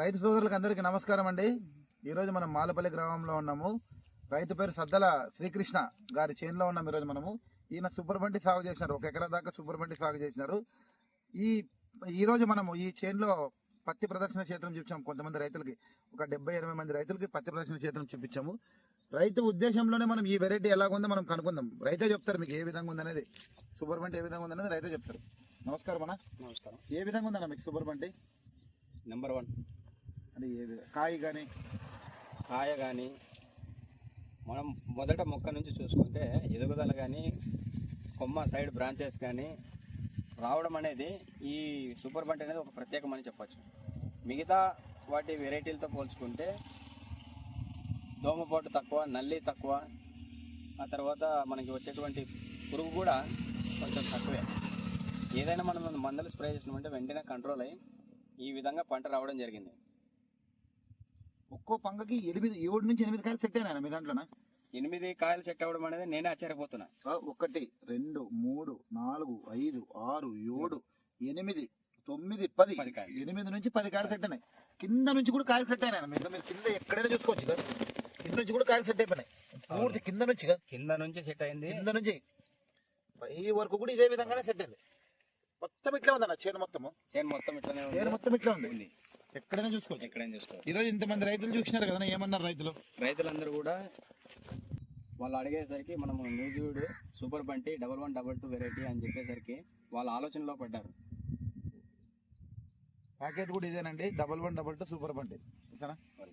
రైతు సోదరులకు అందరికీ నమస్కారం అండి. ఈరోజు మనం మాలపల్లి గ్రామంలో ఉన్నాము. రైతు పేరు సద్దల శ్రీకృష్ణ గారి చేనులో ఉన్నాం ఈరోజు మనము. ఈయన సూపర్ బండి సాగు చేసినారు. ఒక ఎకరా దాకా సూపర్ బండి సాగు చేసినారు. ఈ ఈరోజు మనము ఈ చేనులో పత్తి ప్రదర్శన క్షేత్రం చూపించాము కొంతమంది రైతులకి ఒక డెబ్బై ఎనభై మంది రైతులకి పత్తి ప్రదర్శన క్షేత్రం చూపించాము. రైతు ఉద్దేశంలోనే మనం ఈ వెరైటీ ఎలాగుందో మనం కనుక్కుందాం. రైతే చెప్తారు మీకు ఏ విధంగా ఉందనేది. సూపర్ బండి ఏ విధంగా ఉందనేది రైతే చెప్తారు. నమస్కారం అన్న. నమస్కారం. ఏ విధంగా ఉందన్న మీకు సూపర్ బండి నెంబర్ వన్ అది ఏ కాయ కానీ కాయ కానీ మనం మొదట మొక్క నుంచి చూసుకుంటే ఎదుగుదల కానీ కొమ్మ సైడ్ బ్రాంచెస్ కానీ రావడం అనేది ఈ సూపర్ బంట్ అనేది ఒక ప్రత్యేకమని చెప్పచ్చు. మిగతా వాటి వెరైటీలతో పోల్చుకుంటే దోమపోటు తక్కువ నల్లి తక్కువ ఆ తర్వాత మనకి వచ్చేటువంటి పురుగు కూడా కొంచెం తక్కువే. ఏదైనా మనం మందులు స్ప్రే చేసినామంటే వెంటనే కంట్రోల్ అయ్యి ఈ విధంగా పంట రావడం జరిగింది. ఒక్కో పంగకి ఎనిమిది ఏడు నుంచి ఎనిమిది కాయలు సెట్ అయినా మీ దాంట్లోనా? ఎనిమిది కాయలు చెట్టు అవ్వడం అనేది నేనే ఆశ్చర్యపోతున్నా. ఒకటి రెండు మూడు నాలుగు ఐదు ఆరు ఏడు ఎనిమిది తొమ్మిది పది. పది కాయలు. ఎనిమిది నుంచి పది కాయలు సెట్ అయినాయి. కింద నుంచి కూడా కాయలు సెట్ అయినాయి? మీరు మీరు కింద ఎక్కడైనా చూసుకోవచ్చు కదా. కింద నుంచి కూడా కాయలు సెట్ అయిపోయినాయి. పూర్తి కింద నుంచి కదా. కింద నుంచి సెట్ అయింది. కింద నుంచి. పై వరకు కూడా ఇదే విధంగానే సెట్ అయింది. మొత్తం ఇట్లా ఉందన్న చేను మొత్తము. చేను మొత్తం ఇట్లానే చేను మొత్తం ఇట్లా ఉంది. ఎక్కడైనా చూసుకోవచ్చు. ఎక్కడైనా చూసుకోవాలి ఈరోజు ఇంతమంది రైతులు చూసినారు కదా ఏమన్నారు రైతులు? రైతులందరూ కూడా వాళ్ళు అడిగేసరికి మనం Nuzvid super Bunty double one double two variety అని చెప్పేసరికి వాళ్ళ ఆలోచనలో పడ్డారు. ప్యాకెట్ కూడా ఇదేనండి double one double two super చూసారా మరి